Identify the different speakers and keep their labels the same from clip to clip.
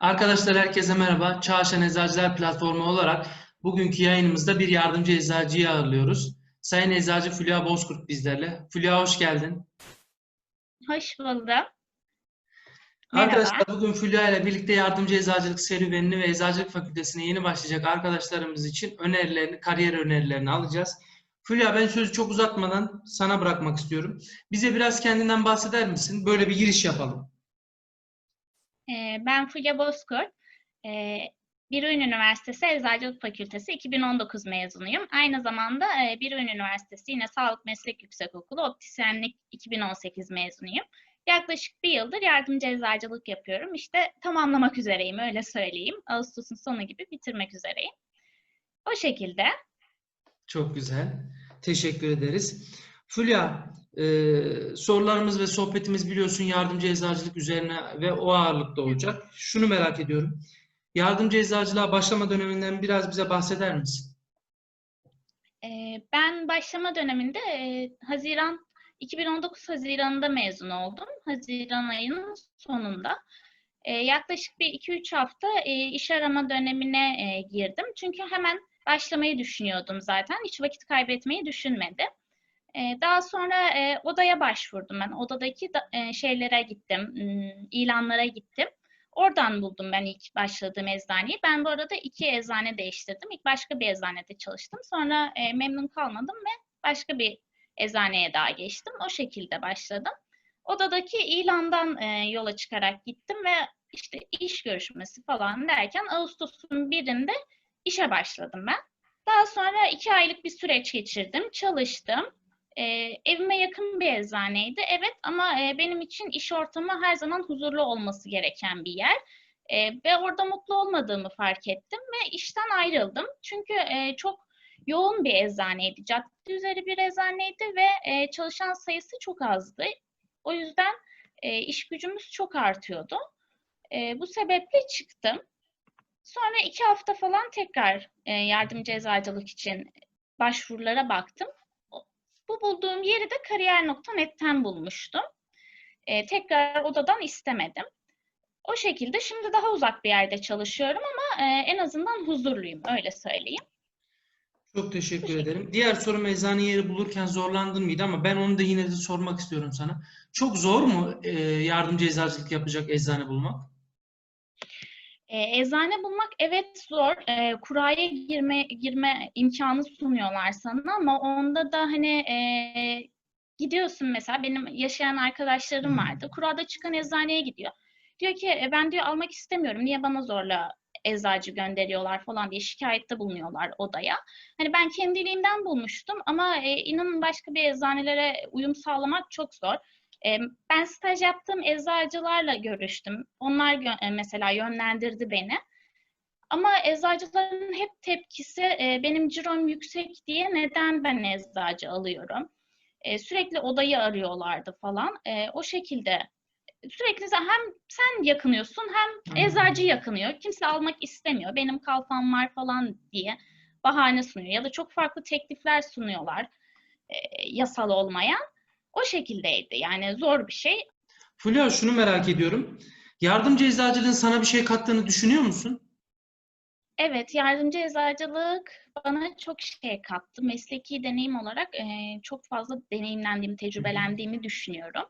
Speaker 1: Arkadaşlar herkese merhaba. Çağşan Eczacılar Platformu olarak bugünkü yayınımızda bir yardımcı eczacıyı ağırlıyoruz. Sayın Eczacı Fulya Bozkurt bizlerle. Fulya hoş geldin.
Speaker 2: Hoş buldum. Merhaba.
Speaker 1: Arkadaşlar bugün Fulya ile birlikte yardımcı eczacılık serüvenini ve eczacılık fakültesine yeni başlayacak arkadaşlarımız için önerilerini, kariyer önerilerini alacağız. Fulya ben sözü çok uzatmadan sana bırakmak istiyorum. Bize biraz kendinden bahseder misin? Böyle bir giriş yapalım.
Speaker 2: Ee, ben Fulya Bozkurt. Ee, Birün Üniversitesi Eczacılık Fakültesi 2019 mezunuyum. Aynı zamanda e, Birün Üniversitesi yine Sağlık Meslek Yüksekokulu Optisyenlik 2018 mezunuyum. Yaklaşık bir yıldır yardımcı eczacılık yapıyorum. İşte tamamlamak üzereyim öyle söyleyeyim. Ağustos'un sonu gibi bitirmek üzereyim. O şekilde.
Speaker 1: Çok güzel. Teşekkür ederiz. Fulya, e, sorularımız ve sohbetimiz biliyorsun yardımcı eczacılık üzerine ve o ağırlıkta olacak. Şunu merak ediyorum. Yardımcı eczacılığa başlama döneminden biraz bize bahseder misin?
Speaker 2: Ee, Ben başlama döneminde e, Haziran 2019 Haziran'da mezun oldum. Haziran ayının sonunda. Ee, Yaklaşık bir 2-3 hafta e, iş arama dönemine e, girdim. Çünkü hemen başlamayı düşünüyordum zaten. Hiç vakit kaybetmeyi düşünmedim. Ee, Daha sonra e, odaya başvurdum ben. Odadaki da- e, şeylere gittim, hmm, ilanlara gittim. Oradan buldum ben ilk başladığım eczaneyi. Ben bu arada iki eczane değiştirdim. İlk başka bir eczanede çalıştım. Sonra e, memnun kalmadım ve başka bir eczaneye daha geçtim. O şekilde başladım. Odadaki ilandan yola çıkarak gittim ve işte iş görüşmesi falan derken Ağustos'un birinde işe başladım ben. Daha sonra iki aylık bir süreç geçirdim, çalıştım. E, evime yakın bir eczaneydi, evet ama e, benim için iş ortamı her zaman huzurlu olması gereken bir yer. E, ve orada mutlu olmadığımı fark ettim ve işten ayrıldım. Çünkü e, çok yoğun bir eczaneydi, cadde üzeri bir eczaneydi ve e, çalışan sayısı çok azdı. O yüzden e, iş gücümüz çok artıyordu. E, bu sebeple çıktım. Sonra iki hafta falan tekrar e, yardımcı eczacılık için başvurulara baktım. Bu bulduğum yeri de kariyer.net'ten bulmuştum. E, tekrar odadan istemedim. O şekilde şimdi daha uzak bir yerde çalışıyorum ama e, en azından huzurluyum öyle söyleyeyim.
Speaker 1: Çok teşekkür ederim. Diğer sorum eczane yeri bulurken zorlandın mıydı ama ben onu da yine de sormak istiyorum sana. Çok zor mu e, yardımcı eczacılık yapacak eczane bulmak?
Speaker 2: E, eczane bulmak evet zor. E, kuraya girme girme imkanı sunuyorlar sana ama onda da hani e, gidiyorsun mesela benim yaşayan arkadaşlarım vardı. Kurada çıkan eczaneye gidiyor. Diyor ki "E, ben diyor almak istemiyorum. Niye bana zorla eczacı gönderiyorlar falan diye şikayette bulunuyorlar odaya. Hani ben kendiliğimden bulmuştum ama e, inanın başka bir eczanelere uyum sağlamak çok zor. E, ben staj yaptığım eczacılarla görüştüm. Onlar e, mesela yönlendirdi beni. Ama eczacıların hep tepkisi e, benim cirom yüksek diye neden ben eczacı alıyorum? Sürekli odayı arıyorlardı falan. O şekilde sürekli hem sen yakınıyorsun hem eczacı yakınıyor. Kimse almak istemiyor. Benim kalfam var falan diye bahane sunuyor. Ya da çok farklı teklifler sunuyorlar yasal olmayan. O şekildeydi. Yani zor bir şey
Speaker 1: Fulya şunu merak ediyorum. Yardımcı eczacılığın sana bir şey kattığını düşünüyor musun?
Speaker 2: Evet, yardımcı eczacılık bana çok şey kattı. Mesleki deneyim olarak e, çok fazla deneyimlendiğimi, tecrübelendiğimi düşünüyorum.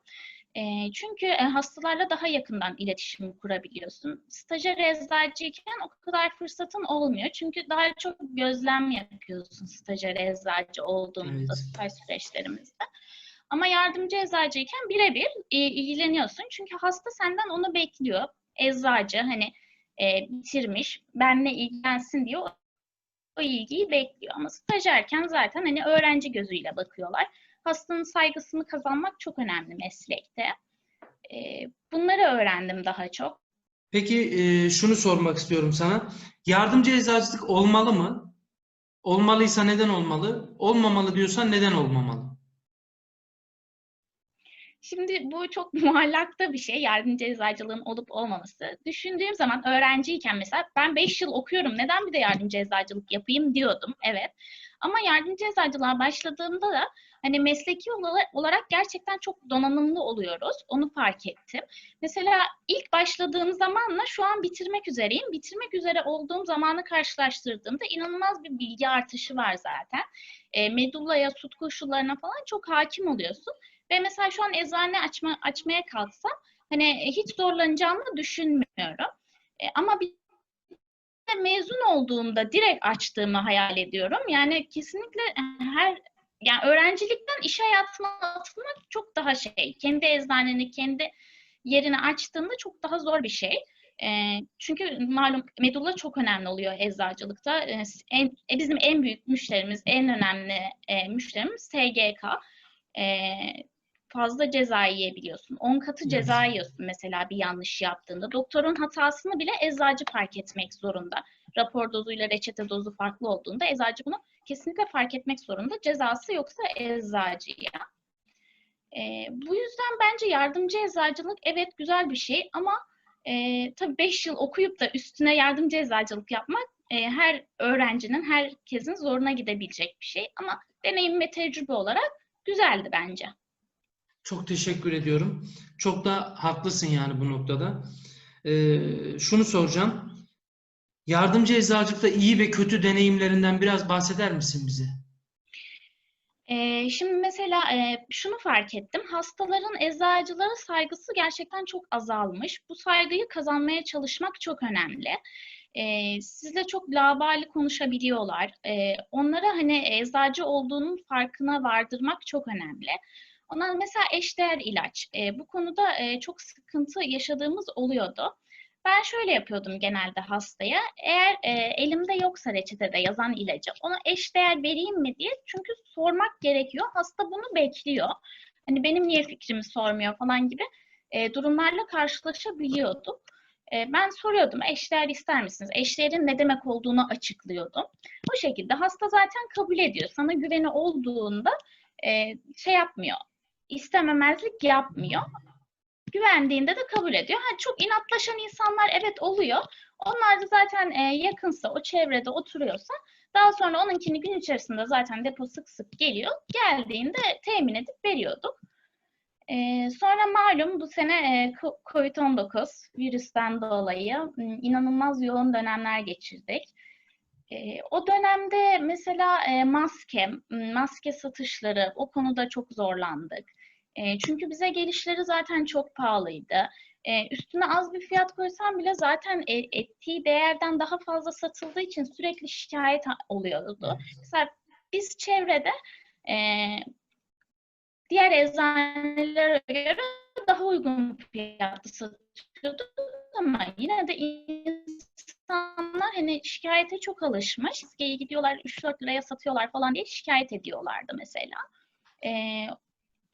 Speaker 2: E, çünkü e, hastalarla daha yakından iletişim kurabiliyorsun. Stajyer eczacıyken o kadar fırsatın olmuyor. Çünkü daha çok gözlem yapıyorsun stajyer eczacı olduğumuzda,
Speaker 1: Evet.
Speaker 2: staj süreçlerimizde. Ama yardımcı eczacıyken birebir e, ilgileniyorsun. Çünkü hasta senden onu bekliyor. Eczacı hani e, bitirmiş, benle ilgilensin diye o, o ilgiyi bekliyor. Ama stajyerken zaten hani öğrenci gözüyle bakıyorlar. Hastanın saygısını kazanmak çok önemli meslekte. E, bunları öğrendim daha çok.
Speaker 1: Peki e, şunu sormak istiyorum sana. Yardımcı eczacılık olmalı mı? Olmalıysa neden olmalı? Olmamalı diyorsan neden olmamalı?
Speaker 2: Şimdi bu çok muallakta bir şey, yardımcı eczacılığın olup olmaması. Düşündüğüm zaman öğrenciyken mesela ben 5 yıl okuyorum, neden bir de yardımcı eczacılık yapayım diyordum, evet. Ama yardımcı eczacılığa başladığımda da hani mesleki ola- olarak gerçekten çok donanımlı oluyoruz. Onu fark ettim. Mesela ilk başladığım zamanla şu an bitirmek üzereyim. Bitirmek üzere olduğum zamanı karşılaştırdığımda inanılmaz bir bilgi artışı var zaten. E, medullaya, süt koşullarına falan çok hakim oluyorsun. Ve mesela şu an eczane açma, açmaya kalksam hani hiç zorlanacağımı düşünmüyorum. E, ama bir mezun olduğumda direkt açtığımı hayal ediyorum. Yani kesinlikle her yani öğrencilikten iş hayatına atılmak çok daha şey. Kendi eczaneni, kendi yerini açtığında çok daha zor bir şey. E, çünkü malum medulla çok önemli oluyor eczacılıkta. E, en, e, bizim en büyük müşterimiz, en önemli e, müşterimiz SGK. E, fazla ceza yiyebiliyorsun. 10 katı ceza yiyorsun mesela bir yanlış yaptığında. Doktorun hatasını bile eczacı fark etmek zorunda. Rapor dozuyla reçete dozu farklı olduğunda eczacı bunu kesinlikle fark etmek zorunda. Cezası yoksa eczacıya. Ee, bu yüzden bence yardımcı eczacılık evet güzel bir şey ama e, tabii 5 yıl okuyup da üstüne yardımcı eczacılık yapmak e, her öğrencinin, herkesin zoruna gidebilecek bir şey. Ama deneyim ve tecrübe olarak güzeldi bence.
Speaker 1: Çok teşekkür ediyorum. Çok da haklısın yani bu noktada. Ee, şunu soracağım. Yardımcı eczacılıkta iyi ve kötü deneyimlerinden biraz bahseder misin bize?
Speaker 2: Ee, şimdi mesela e, şunu fark ettim. Hastaların eczacılara saygısı gerçekten çok azalmış. Bu saygıyı kazanmaya çalışmak çok önemli. Ee, sizle çok labali konuşabiliyorlar. Ee, onlara hani eczacı olduğunun farkına vardırmak çok önemli. Ondan mesela eşdeğer ilaç. E, bu konuda e, çok sıkıntı yaşadığımız oluyordu. Ben şöyle yapıyordum genelde hastaya. Eğer e, elimde yoksa reçetede yazan ilacı ona eşdeğer vereyim mi diye çünkü sormak gerekiyor. Hasta bunu bekliyor. Hani benim niye fikrimi sormuyor falan gibi e, durumlarla karşılaşabiliyorduk. E, ben soruyordum eşdeğer ister misiniz? Eşdeğerin ne demek olduğunu açıklıyordum. Bu şekilde hasta zaten kabul ediyor. Sana güveni olduğunda e, şey yapmıyor istememezlik yapmıyor. Güvendiğinde de kabul ediyor. Ha, çok inatlaşan insanlar evet oluyor. Onlar da zaten e, yakınsa, o çevrede oturuyorsa daha sonra onunkini gün içerisinde zaten depo sık sık geliyor. Geldiğinde temin edip veriyorduk. E, sonra malum bu sene e, COVID-19 virüsten dolayı inanılmaz yoğun dönemler geçirdik. E, o dönemde mesela e, maske, maske satışları o konuda çok zorlandık. E, çünkü bize gelişleri zaten çok pahalıydı. E, üstüne az bir fiyat koysam bile zaten e, ettiği değerden daha fazla satıldığı için sürekli şikayet oluyordu. Mesela biz çevrede e, diğer eczanelere göre daha uygun fiyatlı satıyorduk ama yine de insanlar hani şikayete çok alışmış. Maskeyi gidiyorlar 3-4 liraya satıyorlar falan diye şikayet ediyorlardı mesela. Ee,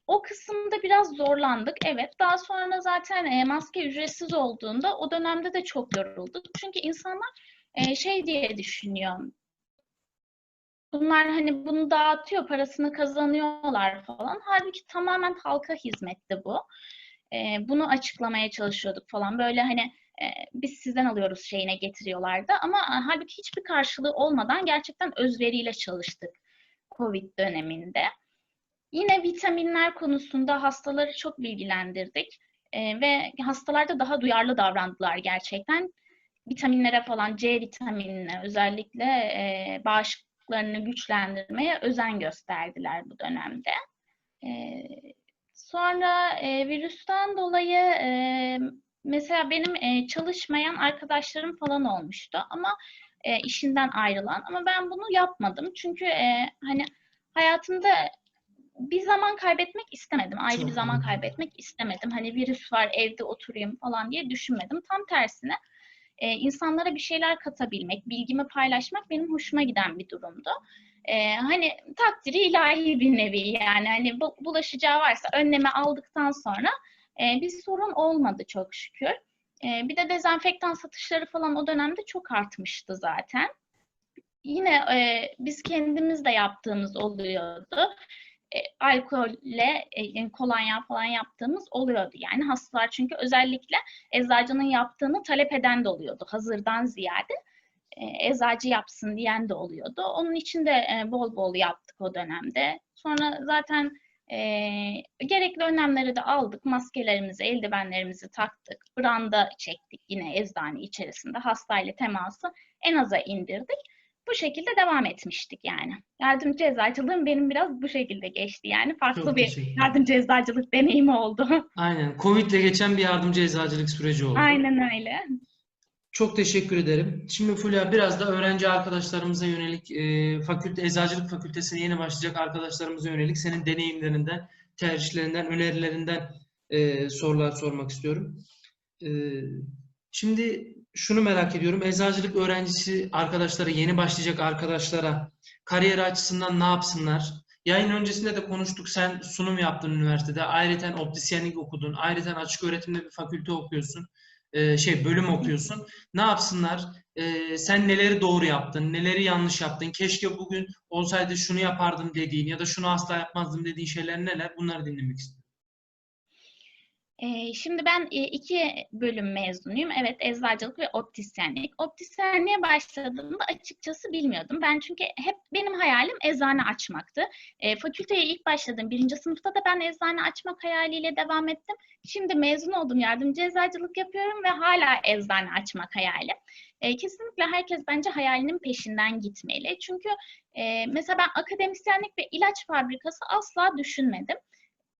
Speaker 2: o kısımda biraz zorlandık. Evet. Daha sonra zaten e, maske ücretsiz olduğunda o dönemde de çok yorulduk. Çünkü insanlar e, şey diye düşünüyor. Bunlar hani bunu dağıtıyor, parasını kazanıyorlar falan. Halbuki tamamen halka hizmetti bu. E, bunu açıklamaya çalışıyorduk falan. Böyle hani biz sizden alıyoruz şeyine getiriyorlardı. Ama e, halbuki hiçbir karşılığı olmadan gerçekten özveriyle çalıştık COVID döneminde. Yine vitaminler konusunda hastaları çok bilgilendirdik e, ve hastalarda daha duyarlı davrandılar gerçekten. Vitaminlere falan, C vitaminine özellikle e, bağışıklıklarını güçlendirmeye özen gösterdiler bu dönemde. E, sonra e, virüsten dolayı e, mesela benim e, çalışmayan arkadaşlarım falan olmuştu ama e, işinden ayrılan ama ben bunu yapmadım çünkü e, hani hayatımda bir zaman kaybetmek istemedim. Ayrı bir zaman kaybetmek istemedim. Hani virüs var evde oturayım falan diye düşünmedim. Tam tersine e, insanlara bir şeyler katabilmek, bilgimi paylaşmak benim hoşuma giden bir durumdu. E, hani takdiri ilahi bir nevi yani hani bu, bulaşacağı varsa önlemi aldıktan sonra e, bir sorun olmadı çok şükür. E, bir de dezenfektan satışları falan o dönemde çok artmıştı zaten. Yine e, biz kendimiz de yaptığımız oluyordu e, alkolle, e, kolonya falan yaptığımız oluyordu. Yani hastalar çünkü özellikle eczacının yaptığını talep eden de oluyordu hazırdan ziyade. eczacı yapsın diyen de oluyordu. Onun için de bol bol yaptık o dönemde. Sonra zaten e, gerekli önlemleri de aldık. Maskelerimizi, eldivenlerimizi taktık. Branda çektik yine eczane içerisinde. Hastayla teması en aza indirdik. Bu şekilde devam etmiştik yani. Yardımcı eczacılığım benim biraz bu şekilde geçti yani. Farklı
Speaker 1: Çok
Speaker 2: bir yardımcı eczacılık deneyimi oldu.
Speaker 1: Aynen. Covid'le geçen bir yardımcı eczacılık süreci oldu.
Speaker 2: Aynen öyle.
Speaker 1: Çok teşekkür ederim. Şimdi Fulya biraz da öğrenci arkadaşlarımıza yönelik, e, fakülte, eczacılık fakültesine yeni başlayacak arkadaşlarımıza yönelik senin deneyimlerinden, tercihlerinden, önerilerinden e, sorular sormak istiyorum. E, şimdi şunu merak ediyorum. Eczacılık öğrencisi arkadaşlara, yeni başlayacak arkadaşlara kariyer açısından ne yapsınlar? Yayın öncesinde de konuştuk. Sen sunum yaptın üniversitede. Ayrıca optisyenlik okudun. Ayrıca açık öğretimde bir fakülte okuyorsun. E, şey bölüm okuyorsun. Ne yapsınlar? E, sen neleri doğru yaptın? Neleri yanlış yaptın? Keşke bugün olsaydı şunu yapardım dediğin ya da şunu asla yapmazdım dediğin şeyler neler? Bunları dinlemek istiyorum.
Speaker 2: Ee, Şimdi ben e, iki bölüm mezunuyum. Evet, eczacılık ve optisyenlik. Optisyenliğe başladığımda açıkçası bilmiyordum. Ben çünkü hep benim hayalim eczane açmaktı. E, fakülteye ilk başladığım birinci sınıfta da ben eczane açmak hayaliyle devam ettim. Şimdi mezun oldum, yardımcı eczacılık yapıyorum ve hala eczane açmak hayalim. E, kesinlikle herkes bence hayalinin peşinden gitmeli. Çünkü e, mesela ben akademisyenlik ve ilaç fabrikası asla düşünmedim.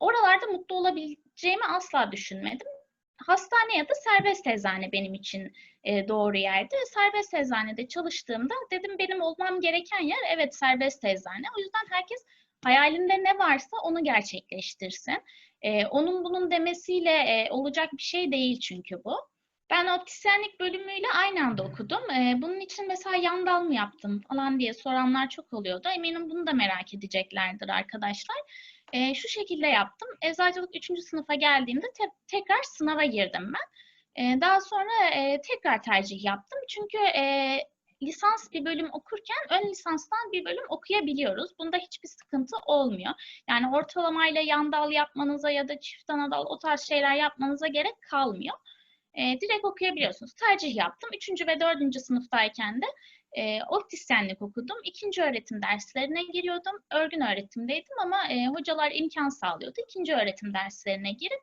Speaker 2: Oralarda mutlu olabileceğimi asla düşünmedim. Hastane ya da serbest eczane benim için e, doğru yerdi. Serbest eczanede çalıştığımda dedim benim olmam gereken yer evet serbest eczane. O yüzden herkes hayalinde ne varsa onu gerçekleştirsin. E, onun bunun demesiyle e, olacak bir şey değil çünkü bu. Ben optisyenlik bölümüyle aynı anda okudum. E, bunun için mesela yan dal mı yaptım falan diye soranlar çok oluyordu. Eminim bunu da merak edeceklerdir arkadaşlar. E, şu şekilde yaptım. Eczacılık 3. sınıfa geldiğimde te- tekrar sınava girdim ben. E, daha sonra e, tekrar tercih yaptım. Çünkü e, lisans bir bölüm okurken ön lisanstan bir bölüm okuyabiliyoruz. Bunda hiçbir sıkıntı olmuyor. Yani ortalamayla yan dal yapmanıza ya da çift ana dal o tarz şeyler yapmanıza gerek kalmıyor. E, direkt okuyabiliyorsunuz. Tercih yaptım. 3. ve 4. sınıftayken de e, optisyenlik okudum. İkinci öğretim derslerine giriyordum. Örgün öğretimdeydim ama e, hocalar imkan sağlıyordu. İkinci öğretim derslerine girip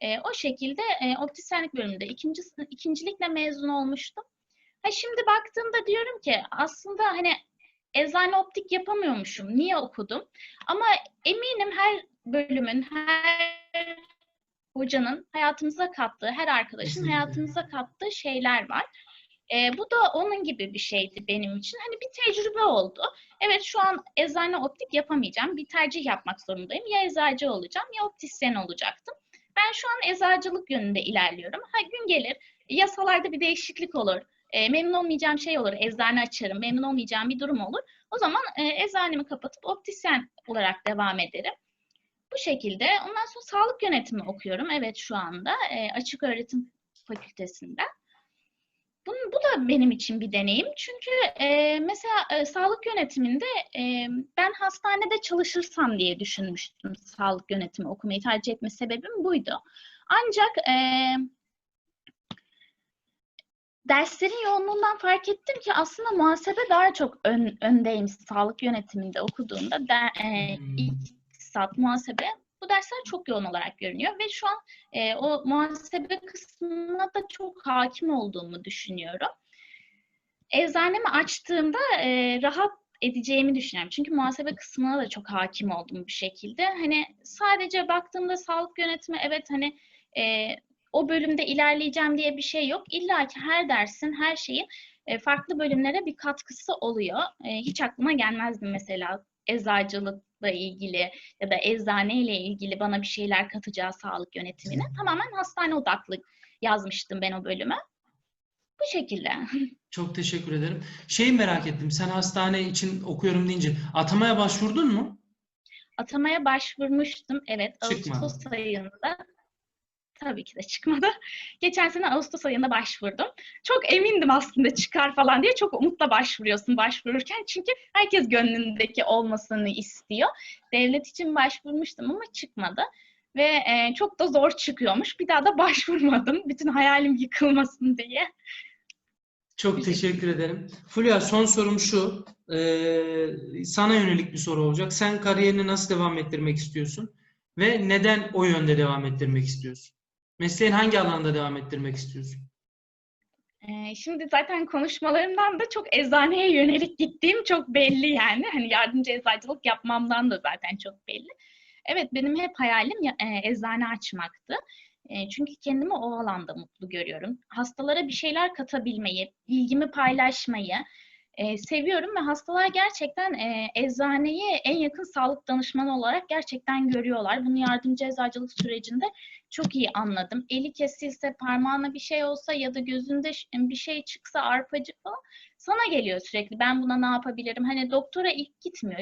Speaker 2: e, o şekilde e, optisyenlik bölümünde ikinci, ikincilikle mezun olmuştum. Ha şimdi baktığımda diyorum ki aslında hani eczane optik yapamıyormuşum. Niye okudum? Ama eminim her bölümün, her hocanın hayatımıza kattığı, her arkadaşın hayatımıza kattığı şeyler var. E, bu da onun gibi bir şeydi benim için. Hani bir tecrübe oldu. Evet şu an eczane optik yapamayacağım. Bir tercih yapmak zorundayım. Ya eczacı olacağım ya optisyen olacaktım. Ben şu an eczacılık yönünde ilerliyorum. Ha gün gelir yasalarda bir değişiklik olur. E, memnun olmayacağım şey olur. Eczane açarım. Memnun olmayacağım bir durum olur. O zaman e, eczanemi kapatıp optisyen olarak devam ederim. Bu şekilde. Ondan sonra sağlık yönetimi okuyorum. Evet şu anda e, açık öğretim fakültesinde. Bunun, bu da benim için bir deneyim. Çünkü e, mesela e, sağlık yönetiminde e, ben hastanede çalışırsam diye düşünmüştüm sağlık yönetimi okumayı tercih etme sebebim buydu. Ancak e, derslerin yoğunluğundan fark ettim ki aslında muhasebe daha çok ön, öndeyim sağlık yönetiminde okuduğumda. Der, e,
Speaker 1: Hmm.
Speaker 2: iktisat, muhasebe bu dersler çok yoğun olarak görünüyor ve şu an e, o muhasebe kısmına da çok hakim olduğumu düşünüyorum. Eczanemi açtığımda e, rahat edeceğimi düşünüyorum. Çünkü muhasebe kısmına da çok hakim oldum bir şekilde. Hani sadece baktığımda sağlık yönetimi evet hani e, o bölümde ilerleyeceğim diye bir şey yok. İlla ki her dersin, her şeyin e, farklı bölümlere bir katkısı oluyor. E, hiç aklıma gelmezdi mesela eczacılıkla ilgili ya da eczaneyle ilgili bana bir şeyler katacağı sağlık yönetimine. Tamamen hastane odaklı yazmıştım ben o bölümü. Bu şekilde.
Speaker 1: Çok teşekkür ederim. Şeyi merak ettim. Sen hastane için okuyorum deyince atamaya başvurdun mu?
Speaker 2: Atamaya başvurmuştum. Evet,
Speaker 1: Çıkmadı.
Speaker 2: Ağustos ayında. Tabii ki de çıkmadı. Geçen sene Ağustos ayında başvurdum. Çok emindim aslında çıkar falan diye. Çok umutla başvuruyorsun başvururken. Çünkü herkes gönlündeki olmasını istiyor. Devlet için başvurmuştum ama çıkmadı. Ve e, çok da zor çıkıyormuş. Bir daha da başvurmadım. Bütün hayalim yıkılmasın diye.
Speaker 1: Çok teşekkür ederim. Fulya son sorum şu. Ee, sana yönelik bir soru olacak. Sen kariyerini nasıl devam ettirmek istiyorsun? Ve neden o yönde devam ettirmek istiyorsun? Mesleğin hangi alanda devam ettirmek istiyorsun?
Speaker 2: Ee, Şimdi zaten konuşmalarımdan da çok eczaneye yönelik gittiğim çok belli yani. Hani yardımcı eczacılık yapmamdan da zaten çok belli. Evet benim hep hayalim ya- e, eczane açmaktı. E, Çünkü kendimi o alanda mutlu görüyorum. Hastalara bir şeyler katabilmeyi, ilgimi paylaşmayı e, seviyorum ve hastalar gerçekten e, eczaneyi en yakın sağlık danışmanı olarak gerçekten görüyorlar. Bunu yardımcı eczacılık sürecinde çok iyi anladım. Eli kesilse, parmağına bir şey olsa ya da gözünde bir şey çıksa, arpacık falan sana geliyor sürekli. Ben buna ne yapabilirim? Hani doktora ilk gitmiyor.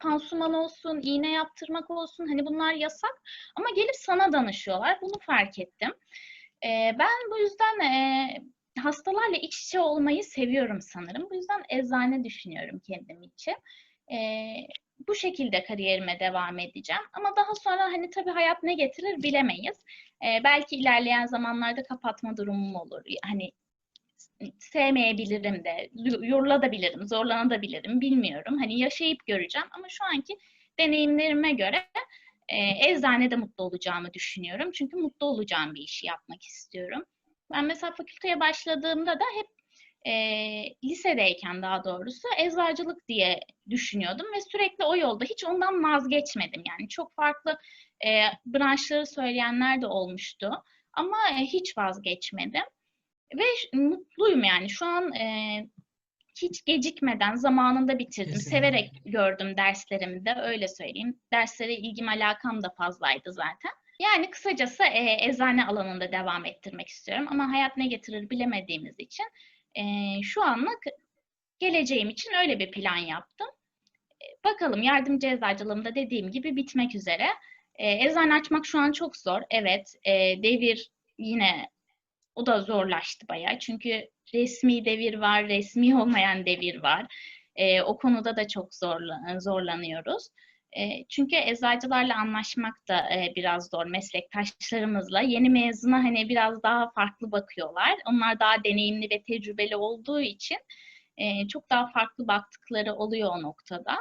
Speaker 2: Pansuman olsun, iğne yaptırmak olsun hani bunlar yasak ama gelip sana danışıyorlar. Bunu fark ettim. Ee, ben bu yüzden e, hastalarla iç içe olmayı seviyorum sanırım. Bu yüzden eczane düşünüyorum kendim için. Ee, bu şekilde kariyerime devam edeceğim. Ama daha sonra hani tabii hayat ne getirir bilemeyiz. Ee, belki ilerleyen zamanlarda kapatma durumum olur. Hani sevmeyebilirim de, yorulabilirim, zorlanabilirim, bilmiyorum. Hani yaşayıp göreceğim ama şu anki deneyimlerime göre e, eczanede mutlu olacağımı düşünüyorum. Çünkü mutlu olacağım bir işi yapmak istiyorum. Ben mesela fakülteye başladığımda da hep e, lisedeyken daha doğrusu eczacılık diye düşünüyordum ve sürekli o yolda hiç ondan vazgeçmedim. Yani çok farklı e, branşları söyleyenler de olmuştu ama e, hiç vazgeçmedim. Ve mutluyum yani şu an e, hiç gecikmeden zamanında bitirdim.
Speaker 1: Kesinlikle.
Speaker 2: Severek gördüm derslerimde öyle söyleyeyim. Derslere ilgim alakam da fazlaydı zaten. Yani kısacası e, eczane alanında devam ettirmek istiyorum ama hayat ne getirir bilemediğimiz için e, şu anlık geleceğim için öyle bir plan yaptım. E, bakalım yardımcı eczacılığımda dediğim gibi bitmek üzere. E, eczane açmak şu an çok zor. Evet, e, devir yine o da zorlaştı bayağı. Çünkü resmi devir var, resmi olmayan devir var. E, o konuda da çok zorla, zorlanıyoruz. Çünkü eczacılarla anlaşmak da biraz zor meslektaşlarımızla. Yeni mezuna hani biraz daha farklı bakıyorlar. Onlar daha deneyimli ve tecrübeli olduğu için çok daha farklı baktıkları oluyor o noktada.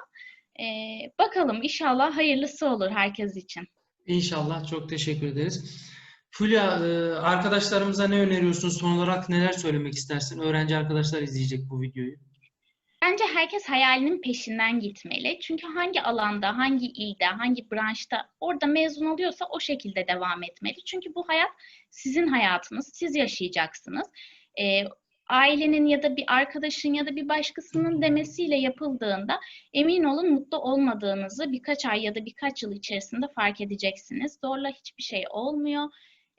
Speaker 2: Bakalım inşallah hayırlısı olur herkes için.
Speaker 1: İnşallah. Çok teşekkür ederiz. Fulya, arkadaşlarımıza ne öneriyorsun? Son olarak neler söylemek istersin? Öğrenci arkadaşlar izleyecek bu videoyu.
Speaker 2: Bence herkes hayalinin peşinden gitmeli. Çünkü hangi alanda, hangi ilde, hangi branşta orada mezun oluyorsa o şekilde devam etmeli. Çünkü bu hayat sizin hayatınız, siz yaşayacaksınız. Ee, ailenin ya da bir arkadaşın ya da bir başkasının demesiyle yapıldığında emin olun mutlu olmadığınızı birkaç ay ya da birkaç yıl içerisinde fark edeceksiniz. Zorla hiçbir şey olmuyor.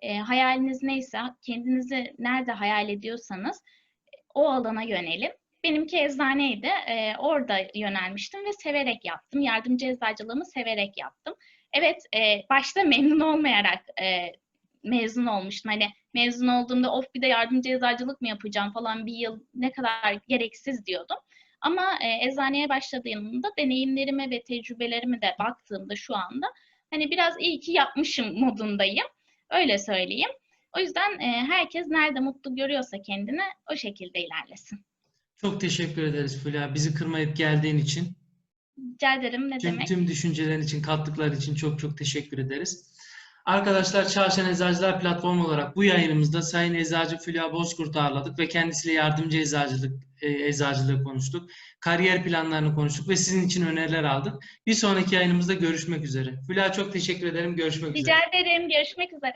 Speaker 2: Ee, hayaliniz neyse, kendinizi nerede hayal ediyorsanız o alana yönelin. Benimki eczaneydi. Ee, orada yönelmiştim ve severek yaptım. Yardımcı eczacılığımı severek yaptım. Evet, e, başta memnun olmayarak e, mezun olmuştum. Hani mezun olduğumda of bir de yardımcı eczacılık mı yapacağım falan bir yıl ne kadar gereksiz diyordum. Ama e, eczaneye başladığımda deneyimlerime ve tecrübelerime de baktığımda şu anda hani biraz iyi ki yapmışım modundayım. Öyle söyleyeyim. O yüzden e, herkes nerede mutlu görüyorsa kendini o şekilde ilerlesin.
Speaker 1: Çok teşekkür ederiz Fulya. Bizi kırmayıp geldiğin için.
Speaker 2: Rica ederim ne
Speaker 1: Tüm,
Speaker 2: demek.
Speaker 1: tüm düşüncelerin için, kattıkları için çok çok teşekkür ederiz. Arkadaşlar Çalışan Eczacılar Platformu olarak bu yayınımızda Sayın Eczacı Fulya Bozkurt'u ağırladık ve kendisiyle yardımcı eczacılık, e, eczacılığı konuştuk. Kariyer planlarını konuştuk ve sizin için öneriler aldık. Bir sonraki yayınımızda görüşmek üzere. Fulya çok teşekkür ederim. Görüşmek üzere.
Speaker 2: Rica ederim. Görüşmek üzere.